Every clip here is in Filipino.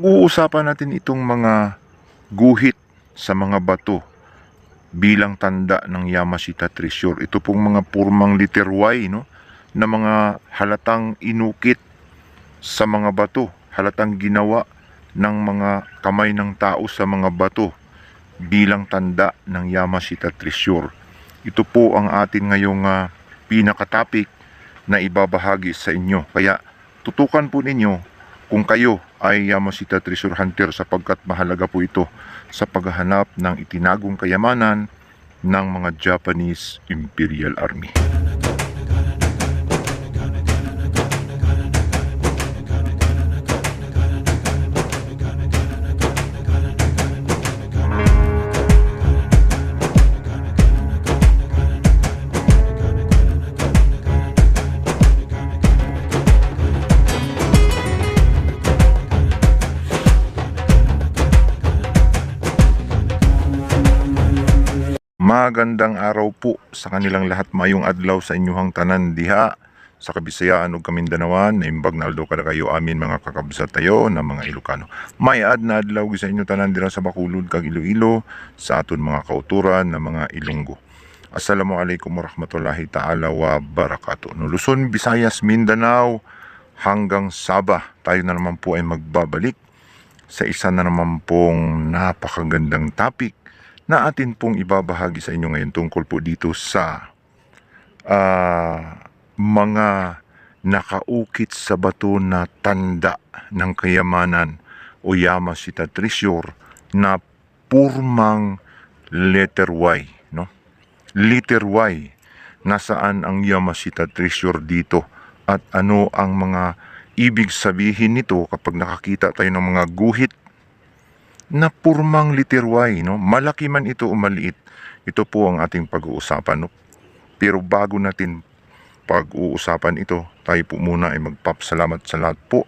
Uusapan natin itong mga guhit sa mga bato bilang tanda ng Yamashita Treasure. Ito pong mga purmang liter Y, no? Na mga halatang inukit sa mga bato, halatang ginawa ng mga kamay ng tao sa mga bato bilang tanda ng Yamashita Treasure. Ito po ang atin ngayong ah, pinaka-topic na ibabahagi sa inyo. Kaya tutukan po ninyo kung kayo ay Yamashita Treasure Hunter sapagkat mahalaga po ito sa paghahanap ng itinagong kayamanan ng mga Japanese Imperial Army. Magandang araw po sa kanilang lahat mayong adlaw sa inyuhang tanan diha sa Kabisayaan ug Kamindanawan naimbag na aldo kada kayo amin mga kakabsat tayo na mga Ilocano. May ad na adlaw sa inyo tanan dira sa Bacolod kag Iloilo sa aton mga kauturan na mga Ilonggo. Assalamualaikum warahmatullahi taala wa barakatuh. No Luzon, Visayas, Mindanao hanggang Sabah tayo na naman po ay magbabalik sa isa na naman pong napakagandang topic na atin pong ibabahagi sa inyo ngayon tungkol po dito sa ah, mga nakaukit sa bato na tanda ng kayamanan o Yamashita Treasure na purmang letter Y, no? Letter Y, nasaan ang Yamashita Treasure dito at ano ang mga ibig sabihin nito kapag nakakita tayo ng mga guhit na purmang liter Y, no? Malaki man ito o maliit, ito po ang ating pag-uusapan, no? Pero bago natin pag-uusapan ito, tayo po muna ay magpapasalamat sa lahat po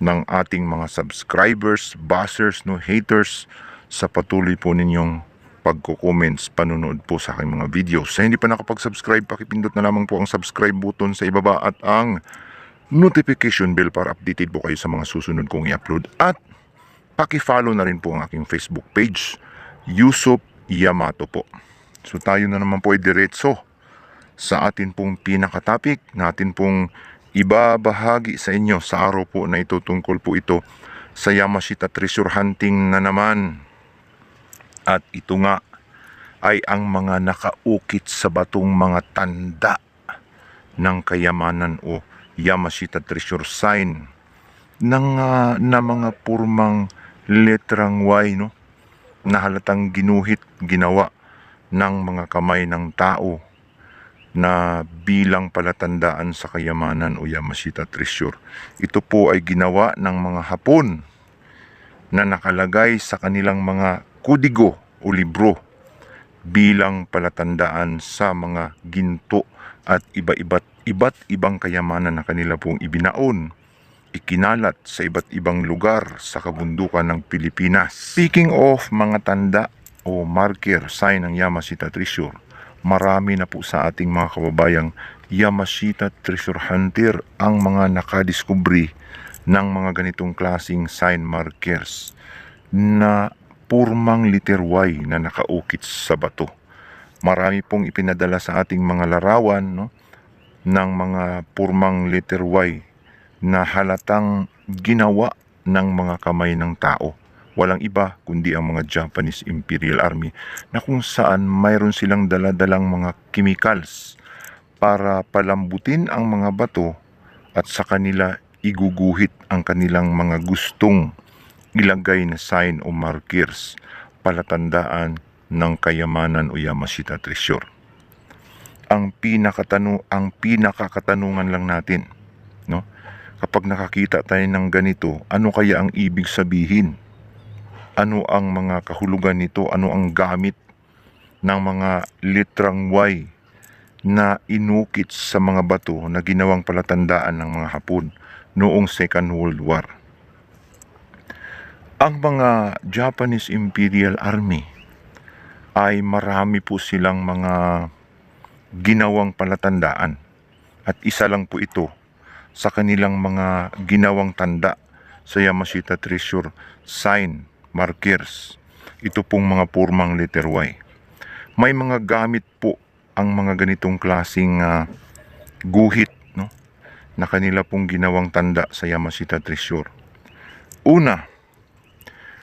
ng ating mga subscribers, bashers, no, haters sa patuloy po ninyong pagko-comments, panunood po sa aking mga videos. Sa hindi pa nakapag-subscribe, pakipindot na lamang po ang subscribe button sa ibaba at ang notification bell para updated po kayo sa mga susunod kong i-upload. At Paki-follow na rin po ang aking Facebook page, Yusuf Yamato po. So tayo na naman po ay diretso sa atin pong pinaka-topic natin pong ibabahagi sa inyo sa araw po na ito tungkol po ito sa Yamashita Treasure Hunting na naman. At ito nga ay ang mga nakaukit sa batong mga tanda ng kayamanan o Yamashita Treasure Sign ng ah, na mga purmang letrang Y no na halatang ginuhit ginawa ng mga kamay ng tao na bilang palatandaan sa kayamanan o Yamashita Treasure. Ito po ay ginawa ng mga Hapon na nakalagay sa kanilang mga kudigo o libro bilang palatandaan sa mga ginto at iba-iba't iba't ibang kayamanan na kanila pong ibinaon ikinalat sa iba't ibang lugar sa kabundukan ng Pilipinas. Speaking of mga tanda o marker sign ng Yamashita Treasure, marami na po sa ating mga kababayang Yamashita Treasure Hunter ang mga nakadiskubre ng mga ganitong klasing sign markers na purmang liter Y na nakaukit sa bato. Marami pong ipinadala sa ating mga larawan no, ng mga purmang liter Y na halatang ginawa ng mga kamay ng tao. Walang iba kundi ang mga Japanese Imperial Army na kung saan mayroon silang daladalang mga chemicals para palambutin ang mga bato at sa kanila iguguhit ang kanilang mga gustong ilagay na sign o markers palatandaan ng kayamanan o Yamashita Treasure. Ang pinakatanu ang pinakakatanungan lang natin? Kapag nakakita tayo ng ganito, ano kaya ang ibig sabihin? Ano ang mga kahulugan nito? Ano ang gamit ng mga litrang Y na inukit sa mga bato na ginawang palatandaan ng mga Hapon noong Second World War? Ang mga Japanese Imperial Army ay marami po silang mga ginawang palatandaan at isa lang po ito sa kanilang mga ginawang tanda sa Yamashita Treasure sign markers. Ito pong mga purmang letter Y. May mga gamit po ang mga ganitong klasing ah, guhit no na kanila pong ginawang tanda sa Yamashita Treasure. Una,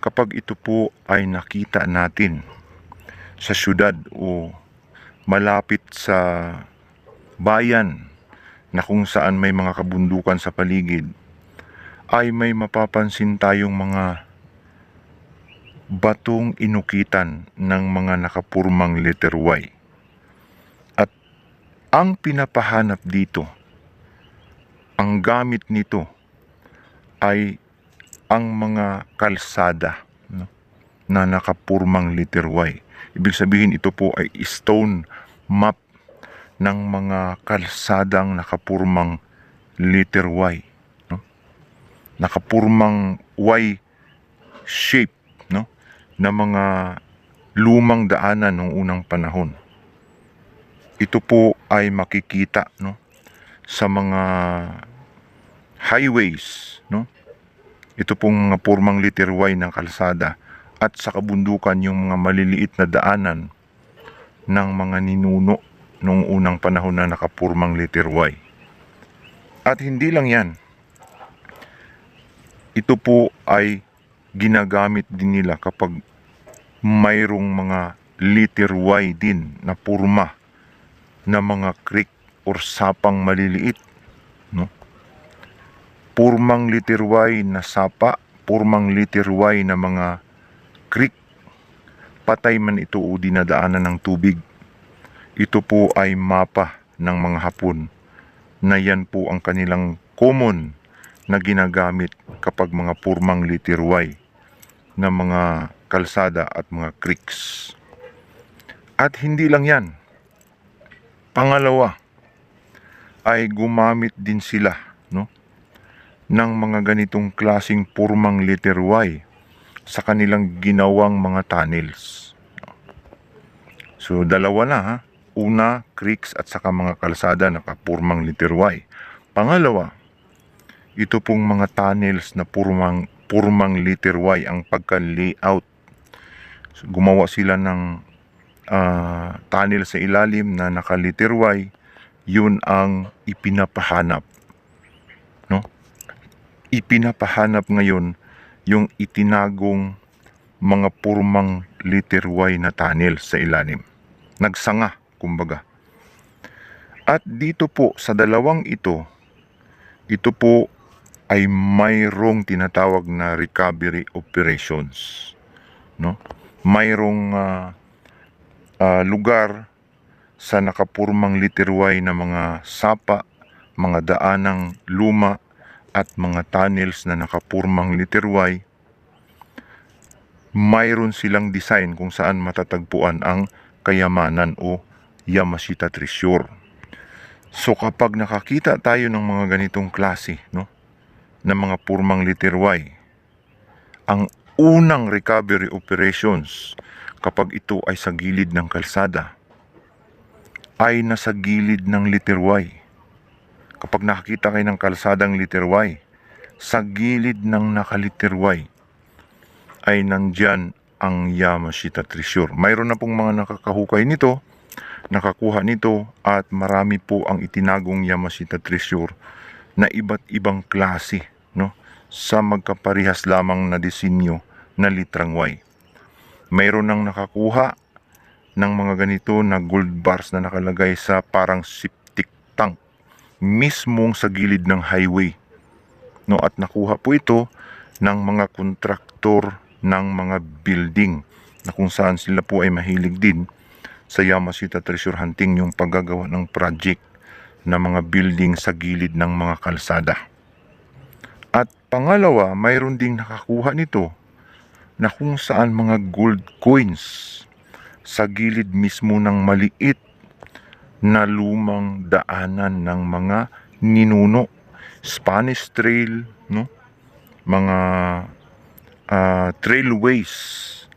kapag ito po ay nakita natin sa syudad o malapit sa bayan na kung saan may mga kabundukan sa paligid ay may mapapansin tayong mga batong inukitan ng mga nakapurmang letter Y. At ang pinapahanap dito, ang gamit nito ay ang mga kalsada no, na nakapurmang letter Y. Ibig sabihin ito po ay stone map ng mga kalsadang nakapurmang letter Y. No? Nakapurmang Y shape no? na mga lumang daanan noong unang panahon. Ito po ay makikita no? sa mga highways. No? Ito pong mga purmang letter Y ng kalsada at sa kabundukan yung mga maliliit na daanan ng mga ninuno noong unang panahon na nakapurmang letter Y. At hindi lang yan. Ito po ay ginagamit din nila kapag mayroong mga letter Y din na purma na mga creek or sapang maliliit. No? Purmang letter Y na sapa, purmang letter Y na mga creek, patay man ito o dinadaanan ng tubig. Ito po ay mapa ng mga Hapon na yan po ang kanilang common na ginagamit kapag mga purmang letter Y na mga kalsada at mga creeks. At hindi lang yan. Pangalawa ay gumamit din sila no, ng mga ganitong klasing purmang letter Y sa kanilang ginawang mga tunnels. So dalawa na ha. Una, creeks at saka mga kalsada na kapurmang letter Y. Pangalawa, ito pong mga tunnels na purmang, purmang letter Y ang pagka-layout. Gumawa sila ng ah, tunnel sa ilalim na naka-letter Y. Yun ang ipinapahanap. No? Ipinapahanap ngayon yung itinagong mga purmang letter Y na tunnel sa ilalim. Nagsanga, kumbaga. At dito po sa dalawang ito, ito po ay mayroong tinatawag na recovery operations. No? Mayroong ah, ah, lugar sa nakapurmang letter Y na mga sapa, mga daanang luma at mga tunnels na nakapurmang letter Y, mayroon silang design kung saan matatagpuan ang kayamanan o Yamashita Treasure. So kapag nakakita tayo ng mga ganitong klase, no, ng mga purmang letter Y, ang unang recovery operations kapag ito ay sa gilid ng kalsada ay nasa gilid ng letter Y. Kapag nakakita kayo ng kalsadang letter Y, sa gilid ng nakaliter Y ay nandyan ang Yamashita Treasure. Mayroon na pong mga nakakahukay nito, nakakuha nito at marami po ang itinagong Yamashita Treasure na iba't ibang klase no, sa magkaparihas lamang na disenyo na litrang Y. Mayroon nang nakakuha ng mga ganito na gold bars na nakalagay sa parang septic tank mismong sa gilid ng highway. No, at nakuha po ito ng mga kontraktor ng mga building na kung saan sila po ay mahilig din sa Yamashita Treasure Hunting yung paggagawa ng project na mga building sa gilid ng mga kalsada. At pangalawa, mayroon ding nakakuha nito na kung saan mga gold coins sa gilid mismo ng maliit na lumang daanan ng mga ninuno. Spanish Trail, no? Mga ah, trailways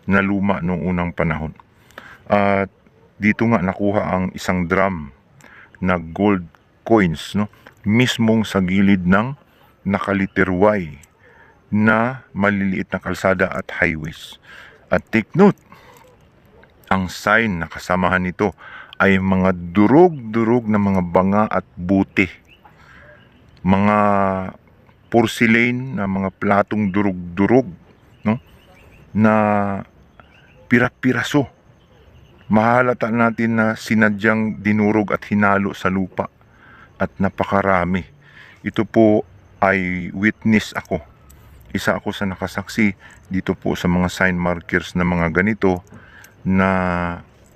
na luma noong unang panahon. At dito nga nakuha ang isang drum na gold coins, no? Mismong sa gilid ng nakaliter Y na maliliit na kalsada at highways. At take note, ang sign na kasamahan nito ay mga durog-durog na mga banga at buti. Mga porcelain na mga platong durog-durog, no? Na pira-piraso. Mahalata natin na sinadyang dinurog at hinalo sa lupa at napakarami. Ito po ay witness ako. Isa ako sa nakasaksi dito po sa mga sign markers na mga ganito na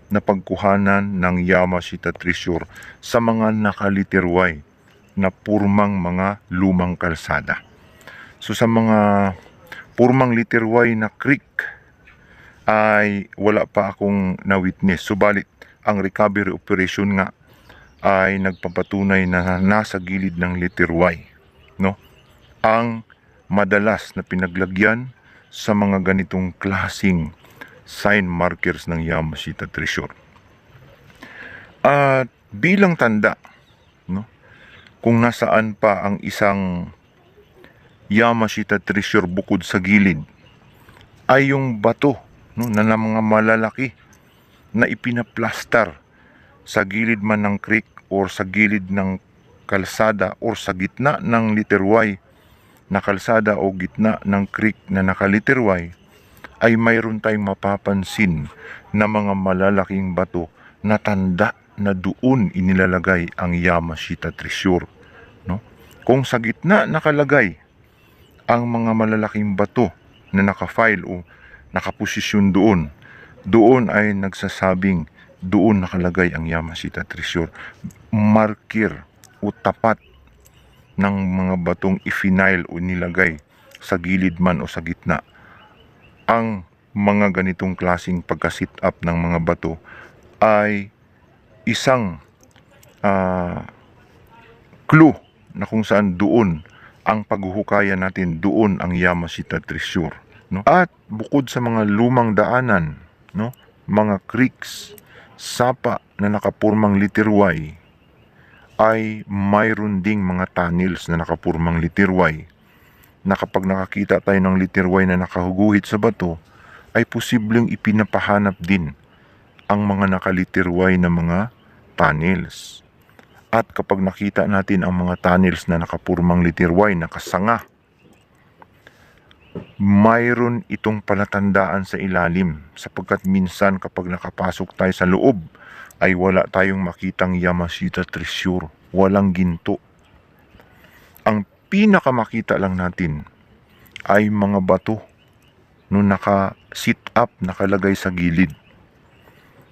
napagkuhanan ng Yamashita Treasure sa mga nakaliter Y na purmang mga lumang kalsada. So sa mga purmang liter Y na creek ay wala pa akong na-witness. Subalit ang recovery operation nga ay nagpapatunay na nasa gilid ng liter Y. No? Ang madalas na pinaglagyan sa mga ganitong klasing sign markers ng Yamashita Treasure. At bilang tanda, no, kung nasaan pa ang isang Yamashita Treasure bukod sa gilid, ay yung bato no, na na mga malalaki na ipinaplastar sa gilid man ng creek or sa gilid ng kalsada or sa gitna ng liter Y na kalsada o gitna ng creek na nakaliter Y ay mayroon tayong mapapansin na mga malalaking bato na tanda na doon inilalagay ang Yamashita Treasure. No? Kung sa gitna nakalagay ang mga malalaking bato na nakafile o nakaposisyon doon, doon ay nagsasabing doon nakalagay ang Yamashita Treasure. Markir o tapat ng mga batong ifinile o nilagay sa gilid man o sa gitna. Ang mga ganitong klasing pagka-sit up ng mga bato ay isang ah, clue na kung saan doon ang paghuhukayan natin doon ang Yamashita Treasure no at bukod sa mga lumang daanan no mga creeks sapa na nakapurmang liter Y ay mayroon ding mga tunnels na nakapurmang liter Y na kapag nakakita tayo ng liter Y na nakahuguhit sa bato, ay posibleng ipinapahanap din ang mga nakaliter Y na mga tunnels. At kapag nakita natin ang mga tunnels na nakapurmang liter Y na kasanga, mayroon itong palatandaan sa ilalim sapagkat minsan kapag nakapasok tayo sa loob ay wala tayong makitang Yamashita Treasure, walang ginto. Ang pinakamakita lang natin ay mga bato no naka-sit up, nakalagay sa gilid.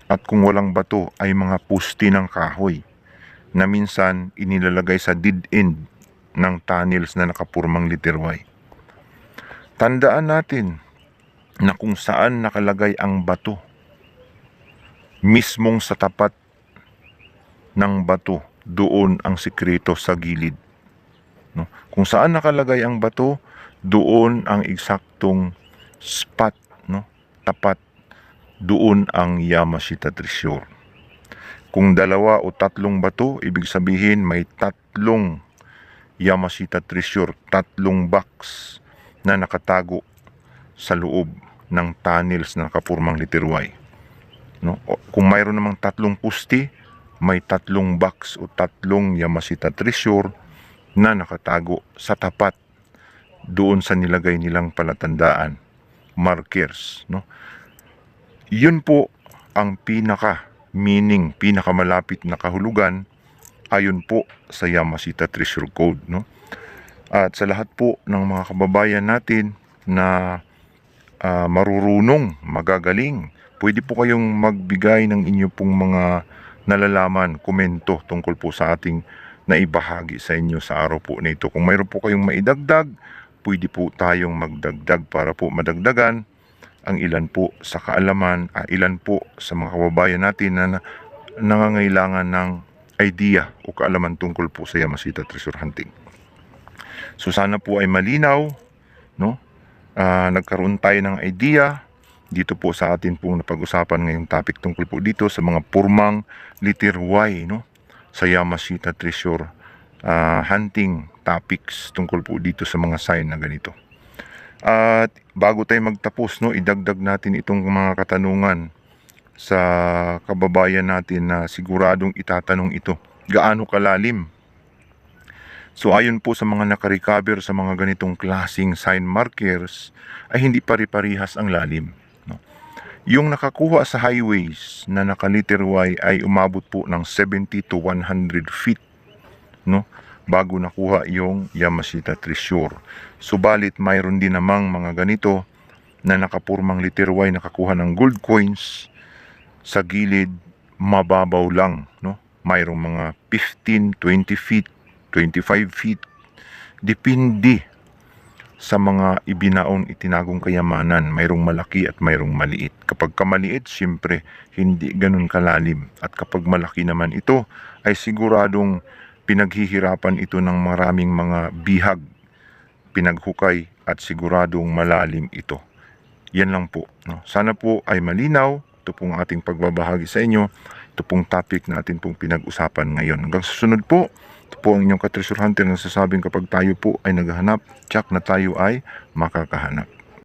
At kung walang bato ay mga pusti ng kahoy na minsan inilalagay sa dead end ng tunnels na nakapurmang liter Y. Tandaan natin na kung saan nakalagay ang bato, mismong sa tapat ng bato, doon ang sikreto sa gilid. No? Kung saan nakalagay ang bato, doon ang eksaktong spot, no? tapat, doon ang Yamashita Treasure. Kung dalawa o tatlong bato, ibig sabihin may tatlong Yamashita Treasure, tatlong box na nakatago sa loob ng tunnels na nakapurmang liter Y. No? Kung mayroon namang tatlong pusti, may tatlong box o tatlong Yamashita Treasure na nakatago sa tapat doon sa nilagay nilang palatandaan, markers. No? Yun po ang pinaka meaning, pinakamalapit na kahulugan ayon po sa Yamashita Treasure Code. No? At sa lahat po ng mga kababayan natin na ah, marurunong, magagaling, pwede po kayong magbigay ng inyo pong mga nalalaman, komento tungkol po sa ating naibahagi sa inyo sa araw po na ito. Kung mayroon po kayong maidagdag, pwede po tayong magdagdag para po madagdagan ang ilan po sa kaalaman, ah, ilan po sa mga kababayan natin na, na nangangailangan ng idea o kaalaman tungkol po sa Yamashita Treasure Hunting. So sana po ay malinaw, no? Ah, nagkaroon tayo ng idea dito po sa atin pong napag-usapan ngayong topic tungkol po dito sa mga purmang liter Y, no? Sa Yamashita Treasure ah, hunting topics tungkol po dito sa mga sign na ganito. At bago tayo magtapos, no, idagdag natin itong mga katanungan sa kababayan natin na siguradong itatanong ito. Gaano kalalim? So ayon po sa mga nakarecover sa mga ganitong klasing sign markers ay hindi pari-parihas ang lalim. No? Yung nakakuha sa highways na naka-liter Y ay umabot po ng 70 to 100 feet no? bago nakuha yung Yamashita Treasure. Subalit mayroon din namang mga ganito na nakapurmang liter Y nakakuha ng gold coins sa gilid mababaw lang no mayroong mga 15 20 feet 25 feet depende sa mga ibinaong itinagong kayamanan mayroong malaki at mayroong maliit kapag kamaliit siyempre hindi ganun kalalim at kapag malaki naman ito ay siguradong pinaghihirapan ito ng maraming mga bihag pinaghukay at siguradong malalim ito yan lang po. No? Sana po ay malinaw. Ito pong ating pagbabahagi sa inyo. Ito pong topic natin pong pinag-usapan ngayon. Hanggang sa sunod po, ito po ang inyong katresure hunter na sasabing kapag tayo po ay naghahanap, tsak na tayo ay makakahanap.